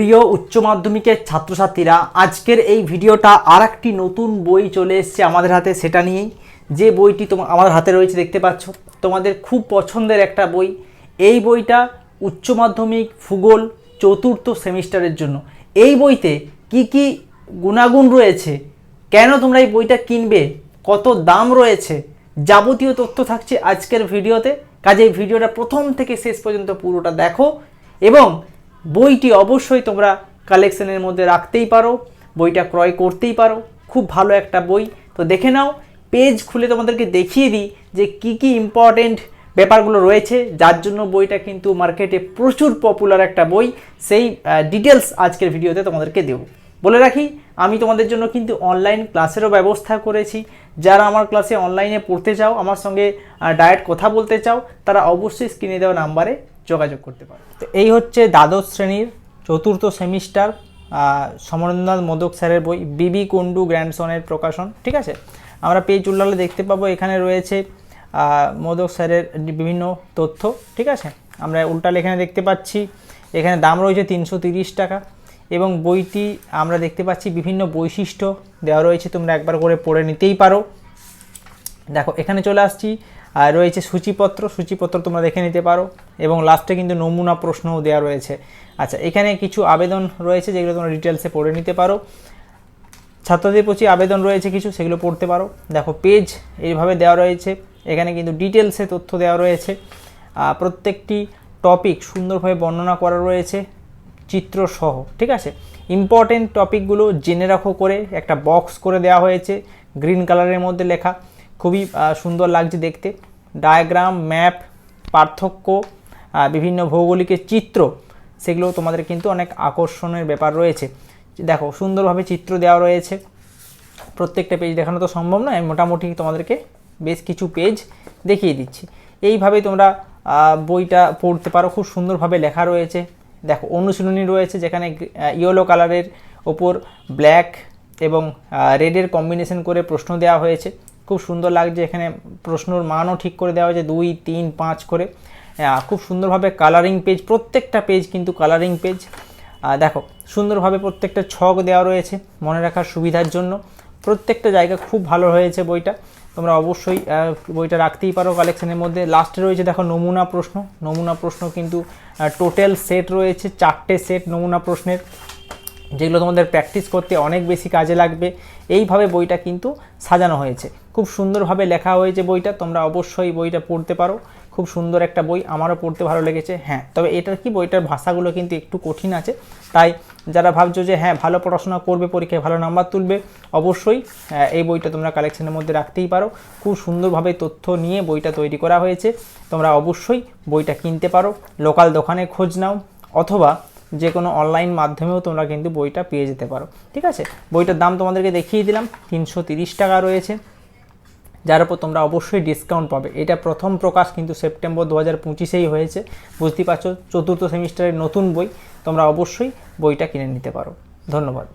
প্রিয় উচ্চ মাধ্যমিকের ছাত্রছাত্রীরা, আজকের এই ভিডিওটা আর একটি নতুন বই চলে এসেছে আমাদের হাতে, সেটা নিয়েই। যে বইটি তোমার আমাদের হাতে রয়েছে দেখতে পাচ্ছ, তোমাদের খুব পছন্দের একটা বই। এই বইটা উচ্চ মাধ্যমিক ভূগোল চতুর্থ সেমিস্টারের জন্য। এই বইতে কি কি গুণাগুণ রয়েছে, কেন তোমরা এই বইটা কিনবে, কত দাম রয়েছে, যাবতীয় তথ্য থাকছে আজকের ভিডিওতে। কাজে ভিডিওটা প্রথম থেকে শেষ পর্যন্ত পুরোটা দেখো এবং বইটি অবশ্যই তোমরা কালেকশনের মধ্যে রাখতেই পারো, বইটা ক্রয় করতেই পারো। খুব ভালো একটা বই। তো দেখে নাও পেজ খুলে তোমাদেরকে দেখিয়ে দিই যে কি কি ইম্পর্টেন্ট ব্যাপারগুলো রয়েছে। যার জন্য বইটা কিন্তু মার্কেটে প্রচুর পপুলার একটা বই। সেই ডিটেলস আজকের ভিডিওতে তোমাদেরকে দেবো। বলে রাখি, আমি তোমাদের জন্য কিন্তু অনলাইন ক্লাসেরও ব্যবস্থা করেছি। যারা আমার ক্লাসে অনলাইনে পড়তে চাও, আমার সঙ্গে ডায়েট কথা বলতে চাও, তারা অবশ্যই স্ক্রিনে দেওয়া নাম্বারে যোগাযোগ করতে পারো। তো এই হচ্ছে দ্বাদশ শ্রেণির চতুর্থ সেমিস্টার সমরেন্দ্রনাথ মোদক স্যারের বই বিবি কুন্ডু গ্র্যান্ডসনের প্রকাশন, ঠিক আছে? আমরা পেজ উল্লালে দেখতে পাবো, এখানে রয়েছে মোদক স্যারের বিভিন্ন তথ্য, ঠিক আছে? আমরা উল্টালে এখানে দেখতে পাচ্ছি, এখানে দাম রয়েছে তিনশো টাকা এবং বইটি আমরা দেখতে পাচ্ছি বিভিন্ন বৈশিষ্ট্য দেওয়া রয়েছে, তোমরা একবার করে পড়ে নিতেই পারো। দেখো, এখানে চলে আসছি, আর রয়েছে সূচিপত্র। সূচিপত্র তোমরা দেখে নিতে পারো। এবং লাস্টে কিন্তু নমুনা প্রশ্নও দেওয়া রয়েছে। আচ্ছা এখানে কিছু আবেদন রয়েছে যেগুলো তোমরা ডিটেলসে পড়ে নিতে পারো। ছাত্রদের প্রতি আবেদন রয়েছে কিছু, সেগুলো পড়তে পারো। দেখো পেজ এইভাবে দেওয়া রয়েছে। এখানে কিন্তু ডিটেলসে তথ্য দেওয়া রয়েছে। প্রত্যেকটি টপিক সুন্দরভাবে বর্ণনা করা রয়েছে, চিত্র সহ, ঠিক আছে? ইম্পর্টেন্ট টপিকগুলো জেনে রাখো করে, একটা বক্স করে দেওয়া হয়েছে গ্রিন কালারের মধ্যে লেখা। খুবই সুন্দর লাগছে দেখতে। ডায়াগ্রাম ম্যাপ পার্থক্য বিভিন্ন ভৌগোলিকের চিত্র, সেগুলো তোমাদের কিন্তু অনেক আকর্ষণের ব্যাপার রয়েছে। দেখো, সুন্দরভাবে চিত্র দেওয়া রয়েছে। প্রত্যেকটা পেজ দেখানো তো সম্ভব নয়, মোটামুটি তোমাদেরকে বেশ কিছু পেজ দেখিয়ে দিচ্ছি। এইভাবে তোমরা বইটা পড়তে পারো, খুব সুন্দরভাবে লেখা রয়েছে। দেখো, অনুশীলনী রয়েছে যেখানে ইয়েলো কালারের ওপর ব্ল্যাক এবং রেডের কম্বিনেশন করে প্রশ্ন দেওয়া হয়েছে। খুব সুন্দর লাগছে এখানে প্রশ্নর মানও ঠিক করে দেওয়া হয়েছে, দুই, তিন, পাঁচ করে। খুব সুন্দরভাবে কালারিং পেজ প্রত্যেকটা পেজ কিন্তু কালারিং পেজ দেখো, সুন্দরভাবে প্রত্যেকটা ছক দেওয়া রয়েছে মনে রাখার সুবিধার জন্য। প্রত্যেকটা জায়গা খুব ভালো হয়েছে বইটা। তোমরা অবশ্যই বইটা রাখতেই পারো কালেকশনের মধ্যে। লাস্টে রয়েছে, দেখো, নমুনা প্রশ্ন। নমুনা প্রশ্ন কিন্তু টোটাল সেট রয়েছে, চারটে সেট নমুনা প্রশ্নের। যেগুলো তোমাদের প্র্যাকটিস করতে অনেক বেশি কাজে লাগবে। এইভাবে বইটা কিন্তু সাজানো হয়েছে। খুব সুন্দরভাবে লেখা হয়েছে বইটা, তোমরা অবশ্যই বইটা পড়তে পারো। খুব সুন্দর একটা বই, আমারও পড়তে ভালো লেগেছে হ্যাঁ। তবে এটার কি, বইটার ভাষাগুলো কিন্তু একটু কঠিন আছে। তাই যারা ভাবছ যে হ্যাঁ ভালো পড়াশোনা করবে, পরীক্ষায় ভালো নাম্বার তুলবে, অবশ্যই এই বইটা তোমরা কালেকশনের মধ্যে রাখতেই পারো। খুব সুন্দরভাবে তথ্য নিয়ে বইটা তৈরি করা হয়েছে। তোমরা অবশ্যই বইটা কিনতে পারো। লোকাল দোকানে খোঁজ নাও, অথবা যে কোনো অনলাইন মাধ্যমেও তোমরা কিন্তু বইটা পেয়ে যেতে পারো, ঠিক আছে? বইটার দাম তোমাদেরকে দেখিয়ে দিলাম, তিনশো টাকা রয়েছে। যার উপর তোমরা অবশ্যই ডিসকাউন্ট পাবে। এটা প্রথম প্রকাশ কিন্তু সেপ্টেম্বর দু হাজার পঁচিশেই হয়েছে। বুঝতেই পারছ, চতুর্থ সেমিস্টারের নতুন বই, তোমরা অবশ্যই বইটা কিনে নিতে পারো। ধন্যবাদ।